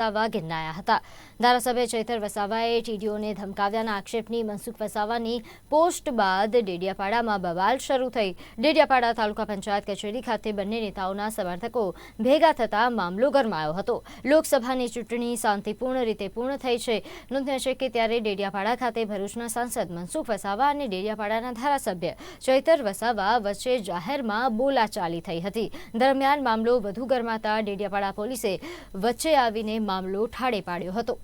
વસાવા ગિરનાયા હતા. ધારાસભ્ય ચૈતર વસાવાએ ટીડીઓને ધમકાવ્યાના આક્ષેપની મનસુખ વસાવાની પોસ્ટ બાદ ડેડિયાપાડામાં બવાલ શરૂ થઈ. ડેડિયાપાડા તાલુકા પંચાયત કચેરી ખાતે બંને નેતાઓના સમર્થકો ભેગા થતા મામલો ગરમાયો હતો. લોકસભાની ચૂંટણી શાંતિપૂર્ણ રીતે પૂર્ણ થઈ છે. નોંધ્ય છે કે ત્યારે ડેડિયાપાડા ખાતે ભરૂચના સાંસદ મનસુખ વસાવા અને ડેડિયાપાડાના ધારાસભ્ય ચૈતર વસાવા વચ્ચે જાહેરમાં બોલાચાલી થઈ હતી. દરમિયાન મામલો વધુ ગરમાતા ડેડિયાપાડા પોલીસે વચ્ચે આવીને મામલો ઠાડે પાડ્યો હતો.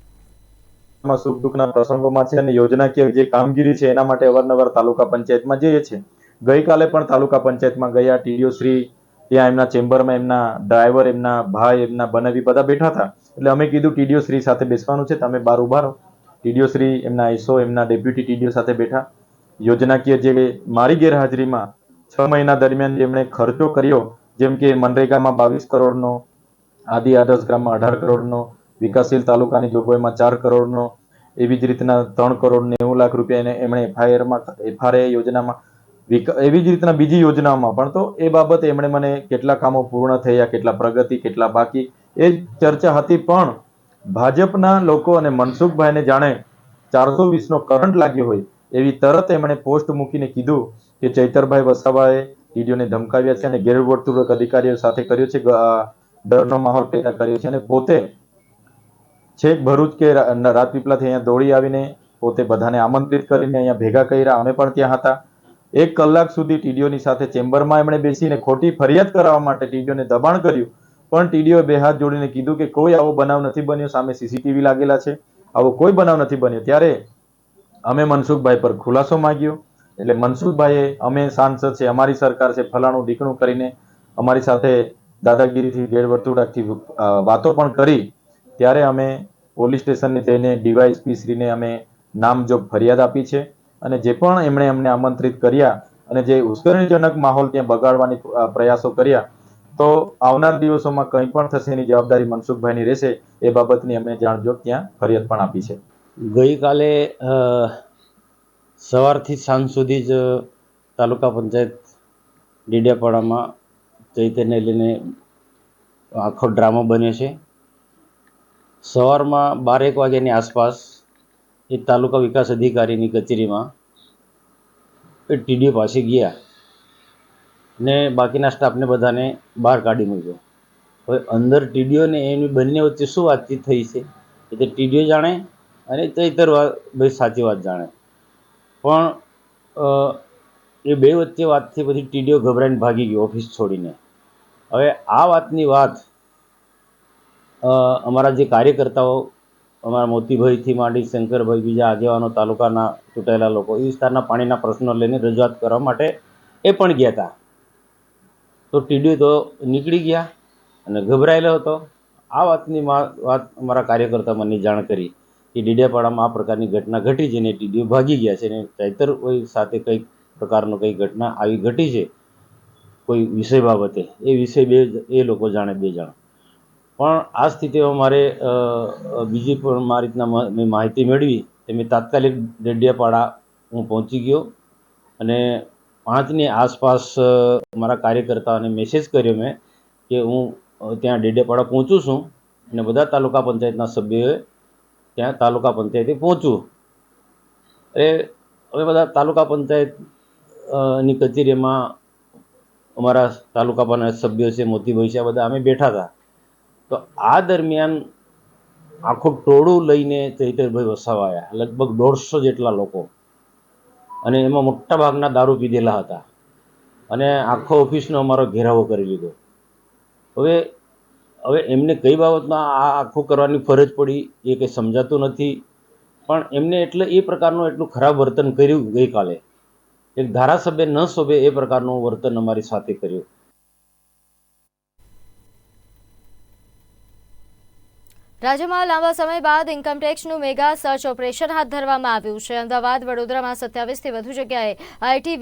સુખ દુઃખના પ્રસંગોમાં છે અને યોજનાકીય જે કામગીરી છે એના માટે અવારનવાર તાલુકા પંચાયતમાં જઈએ છે ગઈકાલે પણ તાલુકા પંચાયતમાં ગયા ટીડીઓ શ્રી, ત્યાં એમના ચેમ્બરમાં એમના ડ્રાઈવર, એમના ભાઈ, એમના બનાવી બધા બેઠા હતા. એટલે અમે કીધું ટીડીઓ શ્રી સાથે બેસવાનું છે, તમે બાર ઊભા રહો. ટીડીઓ શ્રી, એમના આઈસો, એમના ડેપ્યુટી ટીડીઓ સાથે બેઠા. યોજનાકીય જે મારી ગેરહાજરીમાં છ મહિના દરમિયાન જેમણે ખર્ચો કર્યો, જેમ કે મનરેગામાં બાવીસ કરોડનો, આદિ આદર્શ ગ્રામમાં અઢાર કરોડનો વિકાસશીલ તાલુકાની જોગવાઈમાં ચાર કરોડનો એવી જ રીતના ત્રણ કરોડ નેવું લાખ રૂપિયા એમણે એફઆઈઆરમાં એફઆરએ યોજનામાં એવી જ રીતના બીજી યોજનાઓમાં પણ તો એ બાબતે એમણે મને કેટલા કામો પૂર્ણ થયા, કેટલા પ્રગતિ, કેટલા બાકી એ ચર્ચા હતી પણ ભાજપના લોકો અને મનસુખભાઈને જાણે ચારસો વીસનો કરંટ લાગ્યો હોય એવી તરત એમણે પોસ્ટ મૂકીને કીધું કે ચૈતરભાઈ વસાવાએ ટીડીઓને ધમકાવ્યા છે અને ગેરવર્તુળક અધિકારીઓ સાથે કર્યો છે ડરનો માહોલ પેદા કર્યો છે અને પોતે છેક ભરૂચ કે રાજપીપળાથી અહીંયા દોડી આવીને પોતે બધાને આમંત્રિત કરીને અહીંયા ભેગા કર્યા અમે પણ ત્યાં હતા. એક કલાક સુધી ટીડીઓની સાથે ચેમ્બરમાં એમણે બેસીને ખોટી ફરિયાદ કરાવવા માટે ટીડીઓને દબાણ કર્યું. પણ ટીડીઓએ બે હાથ જોડીને કીધું કે કોઈ આવો બનાવ નથી બન્યો. સામે સીસીટીવી લાગેલા છે. આવો કોઈ બનાવ નથી બન્યો. ત્યારે અમે મનસુખભાઈ પર ખુલાસો માંગ્યો. એટલે મનસુખભાઈએ, અમે સાંસદ છે, અમારી સરકાર છે, ફલાણું ઢીકણું કરીને અમારી સાથે દાદાગીરીથી ગેરવર્તુળાથી વાતો પણ કરી. ત્યારે અમે પોલીસ સ્ટેશનને જઈને ડીવાયએસપી શ્રીને અમે નામજોગ ફરિયાદ આપી છે અને જે પણ એમણે અમને આમંત્રિત કર્યા અને જે ઉશ્કેરણીજનક માહોલ ત્યાં બગાડવાની પ્રયાસો કર્યા, તો આવનાર દિવસોમાં કંઈ પણ થશે એની જવાબદારી મનસુખભાઈની રહેશે એ બાબતની અમે જાણજોગ ત્યાં ફરિયાદ પણ આપી છે. ગઈકાલે સવારથી સાંજ સુધી જ તાલુકા પંચાયત ડીડિયાપાડામાં ચૈતન્ય લઈને આખો ડ્રામો બન્યો છે. સવારમાં બારેક વાગ્યાની આસપાસ એ તાલુકા વિકાસ અધિકારીની કચેરીમાં એ ટીડીઓ પાસે ગયા ને બાકીના સ્ટાફને બધાને બહાર કાઢી મૂક્યો. હવે અંદર ટીડીઓ ને એની બંને વચ્ચે શું વાતચીત થઈ છે એ તો ટીડીઓ જાણે અને ચૈતર ભાઈ સાચી વાત જાણે. પણ એ બે વચ્ચે વાતથી પછી ટીડીઓ ગભરાઈને ભાગી ગયો ઓફિસ છોડીને. હવે આ વાતની વાત અમારા જે કાર્યકર્તાઓ, અમારા મોતીભાઈથી માંડી શંકરભાઈ બીજા આગેવાનો, તાલુકાના ચૂંટાયેલા લોકો, એ વિસ્તારના પાણીના પ્રશ્નો લઈને રજૂઆત કરવા માટે એ પણ ગયા હતા. તો ટીડીઓ તો નીકળી ગયા અને ગભરાયેલો હતો. આ વાતની વાત અમારા કાર્યકર્તા મને જાણ કરી કે ડીડિયાપાડામાં આ પ્રકારની ઘટના ઘટી છે ને ટીડીઓ ભાગી ગયા છે ને ચૈતર કોઈ સાથે કંઈક પ્રકારનો કંઈ ઘટના આવી ઘટી છે કોઈ વિષય બાબતે. એ વિષય બે, એ લોકો જાણે બે જણ. પણ આ સ્થિતિમાં મારે બીજી પણ મારી રીતના મેં માહિતી મેળવી તે મેં તાત્કાલિક ડેડિયાપાડા હું પહોંચી ગયો અને પાંચની આસપાસ મારા કાર્યકર્તાઓને મેસેજ કર્યો મેં કે હું ત્યાં ડેડિયાપાડા પહોંચું છું અને બધા તાલુકા પંચાયતના સભ્યોએ ત્યાં તાલુકા પંચાયતે પહોંચવું. એ અમે બધા તાલુકા પંચાયતની કચેરીમાં અમારા તાલુકા પંચાયત સભ્યો છે, મોતીભાઈ છે બધા અમે બેઠા હતા. તો આ દરમિયાન આખું ટોળું લઈને ચૈતરભાઈ વસાવા આવ્યા લગભગ દોઢસો જેટલા લોકો. અને એમાં મોટા ભાગના દારૂ પીધેલા હતા. અને આખો ઓફિસનો અમારો ઘેરાવો કરી લીધો. હવે હવે એમને કઈ બાબતમાં આ આખું કરવાની ફરજ પડી એ કંઈ સમજાતું નથી. પણ એમને એટલે એ પ્રકારનું એટલું ખરાબ વર્તન કર્યું ગઈકાલે. એક ધારાસભ્ય ન શોભે એ પ્રકારનું વર્તન અમારી સાથે કર્યું. રાજ્યમાં લાંબા સમય બાદ ઇન્કમટેક્સનું મેગા સર્ચ ઓપરેશન હાથ ધરવામાં આવ્યું છે. અમદાવાદ, વડોદરામાં સત્યાવીસથી વધુ જગ્યાએ આઈટી